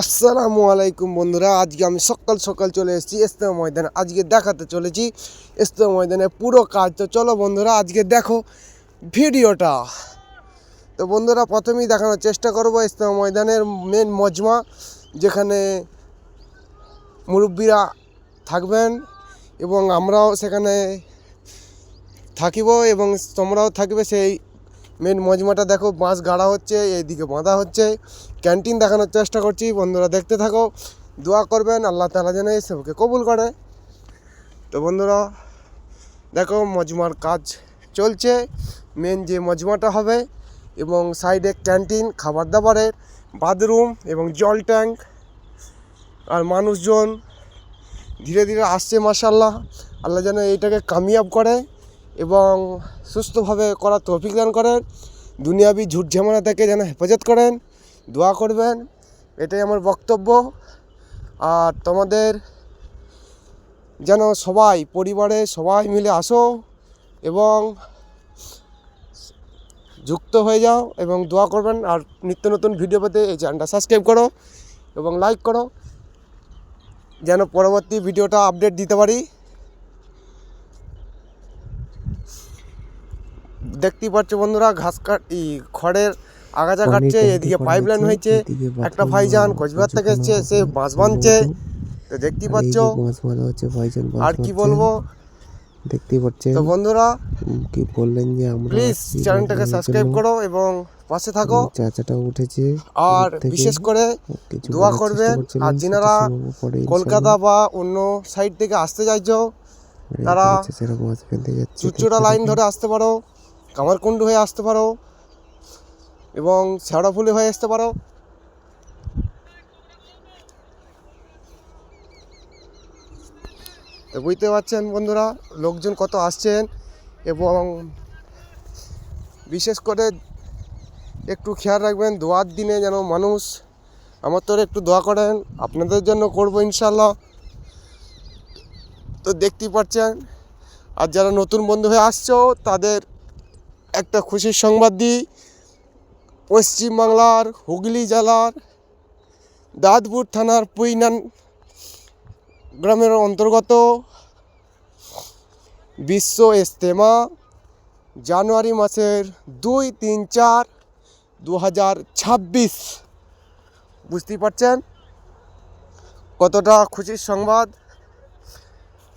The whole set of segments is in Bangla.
আসসালামু আলাইকুম বন্ধুরা, আজকে আমি সকাল সকাল চলে এসেছি ইস্তেমা ময়দানে। আজকে দেখাতে চলেছি ইস্তেমা ময়দানে পুরো কাজ। তো চলো বন্ধুরা, আজকে দেখো ভিডিওটা। তো বন্ধুরা, প্রথমেই দেখানোর চেষ্টা করব ইস্তেমা ময়দানের মেন মজমা, যেখানে মুরব্বীরা থাকবেন এবং আমরাও সেখানে থাকিব এবং তোমরাও থাকবে সেই মেন মজমাটা দেখো, বাঁশ গাড়া হচ্ছে, এইদিকে বাঁধা হচ্ছে। ক্যান্টিন দেখানোর চেষ্টা করছি, বন্ধুরা দেখতে থাকো। দোয়া করবেন, আল্লাহ তালা যেন এই সবকে কবুল করে। তো বন্ধুরা, দেখো মজমার কাজ চলছে। মেন যে মজমাটা হবে, এবং সাইডে ক্যান্টিন খাবার দাবারের বাথরুম এবং জল ট্যাঙ্ক আর মানুষজন ধীরে ধীরে আসছে মাসাল্লাহ আল্লাহ যেন এইটাকে কামিয়াব করে। এবং সুস্থভাবে করার তৌফিক দান করেন। দুনিয়াবি ঝুট ঝামেলা থেকে যেন হেফাজত করেন। দোয়া করবেন। এটাই আমার বক্তব্য। আর তোমাদের যেন সবাই, পরিবারে সবাই মিলে আসো এবং যুক্ত হয়ে যাও এবং দোয়া করবেন। আর নিত্য নতুন ভিডিও পেতে এই চ্যানেলটা সাবস্ক্রাইব করো এবং লাইক করো। যেন পরবর্তী ভিডিওটা আপডেট দিতে পারি। দেখতেই পাচ্ছ বন্ধুরা ঘাস কাট ই খড়ের আগাছা কাটছে এদিকে পাইপ লাইন হয়েছে, একটা ভাইজান কোচবিহার থেকে এসছে সে বাঁশ বাঁধছে তো দেখতেই পাচ্ছ। আর কি বলব? দেখতেই পাচ্ছেন। তো বন্ধুরা কি বললেন যে আমরা প্লিজ চ্যানেলটাকে সাবস্ক্রাইব করো এবং পাশে থাকো। চাচাটা উঠেছে। আর বিশেষ করে দোয়া করছিলেন, আর পরে কলকাতা বা অন্য সাইড থেকে আসতে চাইছো তারা চুচুড়া লাইন ধরে আসতে পারো। কামারকুণ্ডু হয়ে আসতে পারো এবং শেওড়াফুলি হয়ে আসতে পারো। তো বুঝতে পারছেন বন্ধুরা, লোকজন কত আসছেন এবং বিশেষ করে একটু খেয়াল রাখবেন, দোয়ার দিনে যেন মানুষ আমার তোর একটু দোয়া করেন, আপনাদের জন্য করব ইনশাল্লাহ তো দেখতেই পাচ্ছেন, আর যারা নতুন বন্ধু হয়ে আসছো, তাদের একটা খুশির সংবাদ দিই। পশ্চিমবাংলার হুগলি জেলার দাঁতপুর থানার পুইনান গ্রামের অন্তর্গত বিশ্ব ইস্তেমা জানুয়ারি মাসের দুই তিন চার দু হাজার ছাব্বিশ। বুঝতেই পারছেন? কতটা খুশির সংবাদ?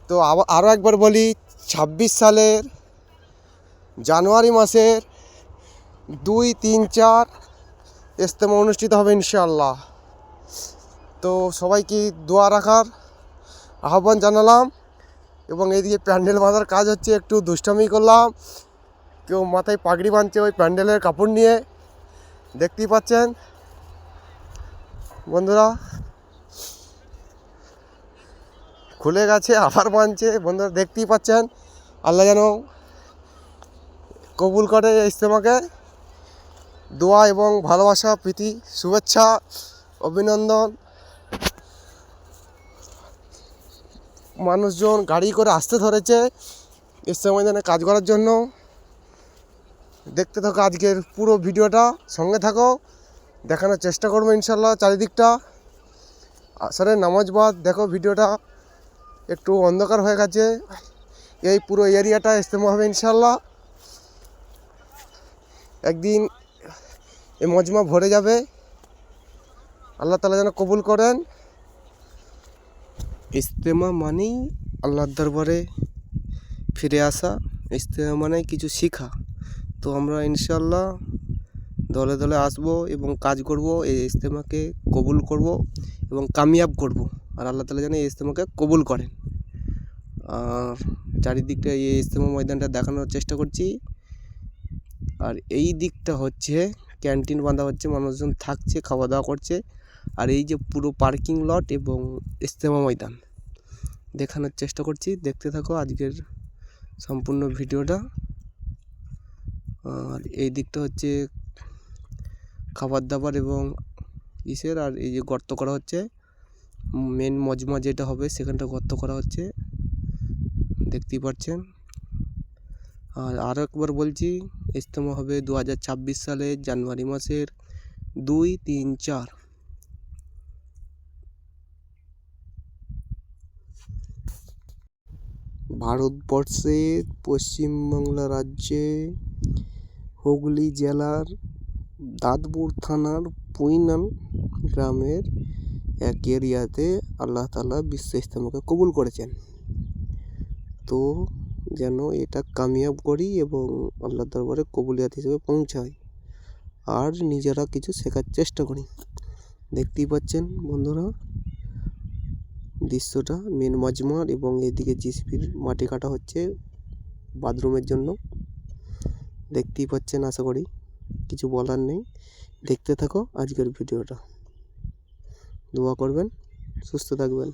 তো আরও একবার বলি, ছাব্বিশ সালের জানুয়ারি মাসের দুই, তিন, চার ইস্তেমা অনুষ্ঠিত হবে ইনশাআল্লাহ। তো সবাইকে দোয়া রাখার আহ্বান জানালাম এবং এইদিকে প্যান্ডেল বাঁধার কাজ হচ্ছে, একটু দুষ্টামি করলাম। কেউ মাথায় পাগড়ি বাঁধছে ওই প্যান্ডেলের কাপড় নিয়ে। দেখতেই পাচ্ছেন? বন্ধুরা, খুলে গেছে, আবার বাঁধছে। বন্ধুরা, দেখতেই পাচ্ছেন? আল্লাহ যেন কবুল করে এই ইস্তেমাকে দোয়া এবং ভালোবাসা, প্রীতি, শুভেচ্ছা, অভিনন্দন। মানুষজন গাড়ি করে আসতে ধরেছে ইস্তেমা ময়দানে কাজ করার জন্য। দেখতে থাকো আজকের পুরো ভিডিওটা, সঙ্গে থাকো, দেখানোর চেষ্টা করব ইনশাল্লাহ চারিদিকটা। আসলে নামাজ বাদ, দেখো ভিডিওটা একটু অন্ধকার হয়ে গেছে। এই পুরো এরিয়াটা ইস্তেমা হবে ইনশাল্লাহ একদিন এই মজমা ভরে যাবে। আল্লাহ তালা যেন কবুল করেন। ইস্তেমা মানেই আল্লাহর দরবারে ফিরে আসা। ইস্তেমা মানে কিছু শিখা। তো আমরা ইনশাল্লাহ দলে দলে আসব এবং কাজ করব, এই ইস্তেমাকে কবুল করব এবং কামিয়াব করব। আর আল্লাহ তালা যেন এই ইস্তেমাকে কবুল করেন। আর চারিদিকটা এই ইস্তেমা ময়দানটা দেখানোর চেষ্টা করছি। আর এই দিকটা হচ্ছে ক্যান্টিন বাঁধা হচ্ছে, মানুষজন থাকছে খাওয়া দাওয়া করছে। আর এই যে পুরো পার্কিং লট এবং ইস্তেমা ময়দান, দেখানোর চেষ্টা করছি। দেখতে থাকো আজকের সম্পূর্ণ ভিডিওটা। আর এই দিকটা হচ্ছে খাবার দাবার এবং ইসের, আর এই যে গর্ত করা হচ্ছে। মেন মজমা যেটা হবে সেখানটা গর্ত করা হচ্ছে। দেখতেই পাচ্ছেন। আর আরও একবার বলছি ইজতেমা হবে দু হাজার ছাব্বিশ সালে, জানুয়ারি মাসের দুই, তিন, চার। ভারতবর্ষের পশ্চিমবাংলা রাজ্যে হুগলি জেলার দাঁতপুর থানার পুইনান গ্রামের এক এরিয়াতে আল্লাহ তালা বিশ্ব ইজতেমাকে কবুল করেছেন। তো যেন এটা কামিয়াব করি এবং আল্লাহ দরবারে কবুলিয়াত হিসেবে পৌঁছায় আর নিজেরা কিছু শেখার চেষ্টা করি। দেখতেই পাচ্ছেন বন্ধুরা, দৃশ্যটা মেন মজমার এবং এদিকে জিসিপির মাটি কাটা হচ্ছে বাথরুমের জন্য। দেখতেই পাচ্ছেন, আশা করি কিছু বলার নেই। দেখতে থাকো আজকের ভিডিওটা। দোয়া করবেন, সুস্থ থাকবেন।